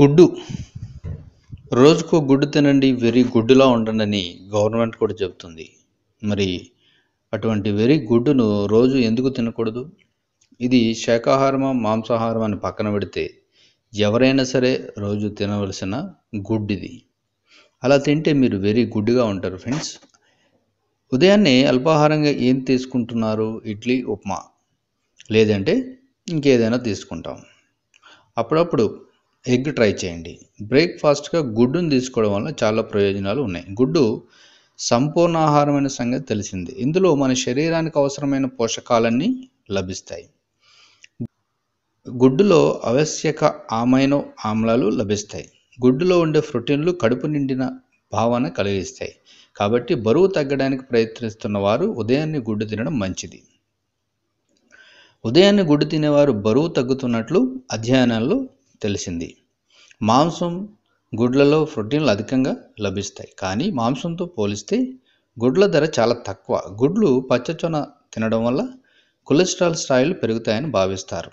గుడ్డు. రోజుకో గుడ్డు తినండి వెరీ గుడ్డులా ఉండండి అని గవర్నమెంట్ కూడా చెబుతుంది. మరి అటువంటి వెరీ గుడ్డును రోజు ఎందుకు తినకూడదు? ఇది శాకాహారమా మాంసాహారం అని పక్కన పెడితే ఎవరైనా సరే రోజు తినవలసిన గుడ్డిది. ఇది అలా తింటే మీరు వెరీ గుడ్డుగా ఉంటారు ఫ్రెండ్స్. ఉదయాన్నే అల్పాహారంగా ఏం తీసుకుంటున్నారు? ఇడ్లీ ఉప్మా. లేదంటే ఇంకేదైనా తీసుకుంటాం. అప్పుడప్పుడు ఎగ్ ట్రై చేయండి. బ్రేక్ఫాస్ట్గా గుడ్డును తీసుకోవడం వల్ల చాలా ప్రయోజనాలు ఉన్నాయి. గుడ్డు సంపూర్ణ ఆహారమైన సంగతి తెలిసింది. ఇందులో మన శరీరానికి అవసరమైన పోషకాలన్నీ లభిస్తాయి. గుడ్డులో ఆవశ్యక ఆమైనో ఆమ్లాలు లభిస్తాయి. గుడ్డులో ఉండే ప్రోటీన్లు కడుపు నిండిన భావన కలిగిస్తాయి. కాబట్టి బరువు తగ్గడానికి ప్రయత్నిస్తున్న వారు ఉదయాన్నే గుడ్డు తినడం మంచిది. ఉదయాన్నే గుడ్డు తినేవారు బరువు తగ్గుతున్నట్లు అధ్యయనాల్లో తెలిసింది. మాంసం గుడ్లలో ప్రోటీన్లు అధికంగా లభిస్తాయి. కానీ మాంసంతో పోలిస్తే గుడ్ల ధర చాలా తక్కువ. గుడ్లు పచ్చచొన తినడం వల్ల కొలెస్ట్రాల్ స్థాయిలు పెరుగుతాయని భావిస్తారు.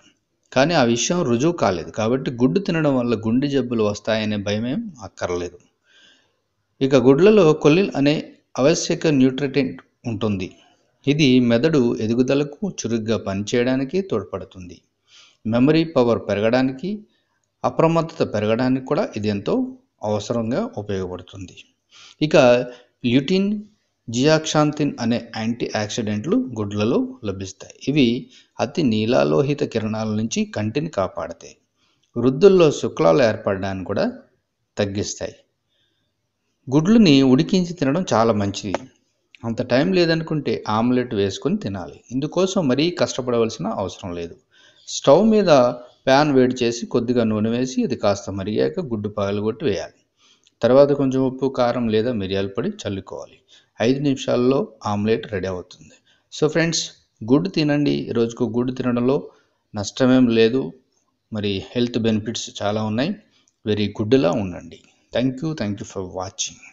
కానీ ఆ విషయం రుజువు కాలేదు. కాబట్టి గుడ్డు తినడం వల్ల గుండె జబ్బులు వస్తాయనే భయమేం అక్కర్లేదు. ఇక గుడ్లలో కొల్లిన్ అనే ఆవశ్యక న్యూట్రిటెంట్ ఉంటుంది. ఇది మెదడు ఎదుగుదలకు చురుగ్గా పనిచేయడానికి తోడ్పడుతుంది. మెమరీ పవర్ పెరగడానికి అప్రమత్తత పెరగడానికి కూడా ఇది ఎంతో అవసరంగా ఉపయోగపడుతుంది. ఇక ల్యూటిన్ జియాక్షాంతిన్ అనే యాంటీ ఆక్సిడెంట్లు గుడ్లలో లభిస్తాయి. ఇవి అతి నీలాలోహిత కిరణాల నుంచి కంటిని కాపాడతాయి. వృద్ధుల్లో శుక్లాలు ఏర్పడడాన్ని కూడా తగ్గిస్తాయి. గుడ్లని ఉడికించి తినడం చాలా మంచిది. అంత టైం లేదనుకుంటే ఆమ్లెట్ వేసుకొని తినాలి. ఇందుకోసం మరీ కష్టపడవలసిన అవసరం లేదు. స్టవ్ మీద ప్యాన్ వేడి చేసి కొద్దిగా నూనె వేసి అది కాస్త మరిగాక గుడ్డు పగలగొట్టి వేయాలి. తర్వాత కొంచెం ఉప్పు కారం లేదా మిరియాల పొడి చల్లుకోవాలి. ఐదు నిమిషాల్లో ఆమ్లెట్ రెడీ అవుతుంది. సో ఫ్రెండ్స్ గుడ్డు తినండి. రోజుకు గుడ్డు తినడంలో నష్టమేం లేదు. మరి హెల్త్ బెనిఫిట్స్ చాలా ఉన్నాయి. వెరీ గుడ్లా ఉండండి. Thank you thank you for watching.